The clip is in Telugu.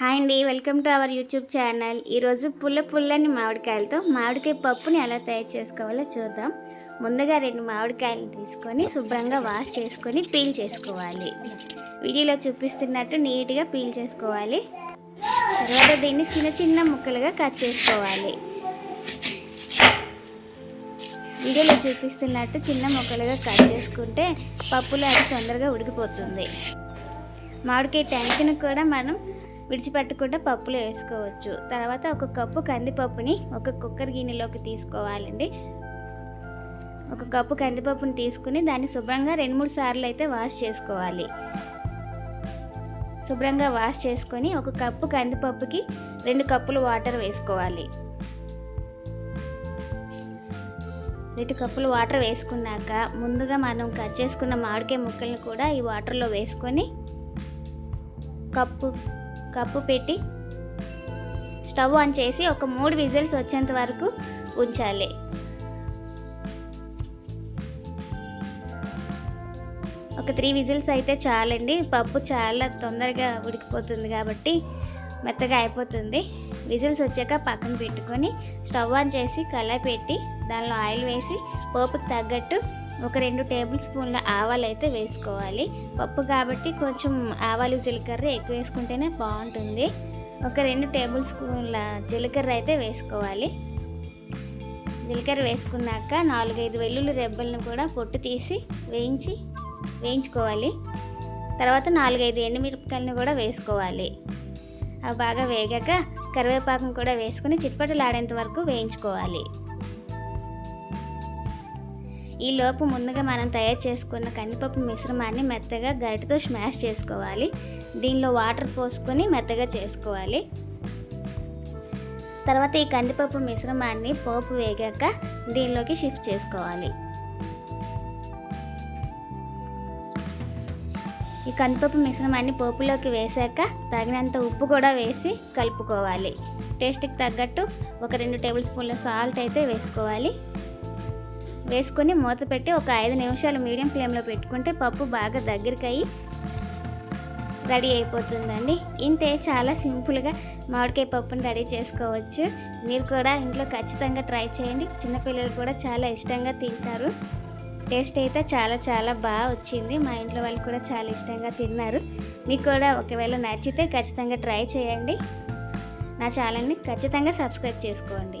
హాయ్ అండి welcome to our YouTube channel. ఈరోజు పుల్ల పుల్లని మామిడికాయలతో మామిడికాయ పప్పుని ఎలా తయారు చేసుకోవాలో చూద్దాం. ముందుగా రెండు మామిడికాయలు తీసుకొని శుభ్రంగా వాష్ చేసుకొని పీల్ చేసుకోవాలి. వీడియోలో చూపిస్తున్నట్టు నీట్గా పీల్ చేసుకోవాలి. తర్వాత దీన్ని చిన్న చిన్న ముక్కలుగా కట్ చేసుకోవాలి. వీడియోలో చూపిస్తున్నట్టు చిన్న ముక్కలుగా కట్ చేసుకుంటే పప్పులో అది తొందరగా ఉడికిపోతుంది. మామిడికాయ టెంకను కూడా మనం విడిచిపెట్టకుండా పప్పులో వేసుకోవచ్చు. తర్వాత ఒక కప్పు కందిపప్పుని ఒక కుక్కర్ గిన్నెలోకి తీసుకోవాలండి. ఒక కప్పు కందిపప్పుని తీసుకుని దాన్ని శుభ్రంగా రెండు మూడు సార్లు అయితే వాష్ చేసుకోవాలి. శుభ్రంగా వాష్ చేసుకొని ఒక కప్పు కందిపప్పుకి రెండు కప్పులు వాటర్ వేసుకోవాలి. రెండు కప్పులు వాటర్ వేసుకున్నాక ముందుగా మనం కట్ చేసుకున్న మామిడికాయ ముక్కలను కూడా ఈ వాటర్లో వేసుకొని కప్పు కప్పు పెట్టి స్టవ్ ఆన్ చేసి ఒక మూడు విజిల్స్ వచ్చేంత వరకు ఉంచాలి. ఒక త్రీ విజిల్స్ అయితే చాలండి. పప్పు చాలా తొందరగా ఉడికిపోతుంది కాబట్టి మెత్తగా అయిపోతుంది. విజిల్స్ వచ్చాక పక్కన పెట్టుకొని స్టవ్ ఆన్ చేసి కళాయి పెట్టి దానిలో ఆయిల్ వేసి పోపుకి తగ్గట్టు ఒక రెండు టేబుల్ స్పూన్ల ఆవాలు అయితే వేసుకోవాలి. పప్పు కాబట్టి కొంచెం ఆవాలు జీలకర్ర ఎక్కువ వేసుకుంటేనే బాగుంటుంది. ఒక రెండు టేబుల్ స్పూన్ల జీలకర్ర అయితే వేసుకోవాలి. జీలకర్ర వేసుకున్నాక నాలుగైదు వెల్లుల్లి రెబ్బలను కూడా పొట్టు తీసి వేయించి వేయించుకోవాలి. తర్వాత నాలుగైదు ఎండుమిరపకాయలను కూడా వేసుకోవాలి. అవి బాగా వేగాక కరివేపాకును కూడా వేసుకుని చిట్పటలాడేంత వరకు వేయించుకోవాలి. ఈ లోపు ముందుగా మనం తయారు చేసుకున్న కందిపప్పు మిశ్రమాన్ని మెత్తగా గరిటతో స్మాష్ చేసుకోవాలి. దీనిలో వాటర్ పోసుకొని మెత్తగా చేసుకోవాలి. తర్వాత ఈ కందిపప్పు మిశ్రమాన్ని పోపు వేగాక దీనిలోకి షిఫ్ట్ చేసుకోవాలి. ఈ కందిపప్పు మిశ్రమాన్ని పోపులోకి వేసాక తగినంత ఉప్పు కూడా వేసి కలుపుకోవాలి. టేస్ట్కి తగ్గట్టు ఒక రెండు టేబుల్ స్పూన్ల సాల్ట్ అయితే వేసుకోవాలి. వేసుకొని మూత పెట్టి ఒక ఐదు నిమిషాలు మీడియం ఫ్లేమ్లో పెట్టుకుంటే పప్పు బాగా దగ్గరికి అయ్యి రెడీ అయిపోతుందండి. ఇంతే చాలా సింపుల్గా మామిడికాయ పప్పుని రెడీ చేసుకోవచ్చు. మీరు కూడా ఇంట్లో ఖచ్చితంగా ట్రై చేయండి. చిన్నపిల్లలు కూడా చాలా ఇష్టంగా తింటారు. టేస్ట్ అయితే చాలా చాలా బాగా వచ్చింది. మా ఇంట్లో వాళ్ళు కూడా చాలా ఇష్టంగా తిన్నారు. మీకు కూడా ఒకవేళ నచ్చితే ఖచ్చితంగా ట్రై చేయండి. నా ఛానల్ని ఖచ్చితంగా సబ్స్క్రైబ్ చేసుకోండి.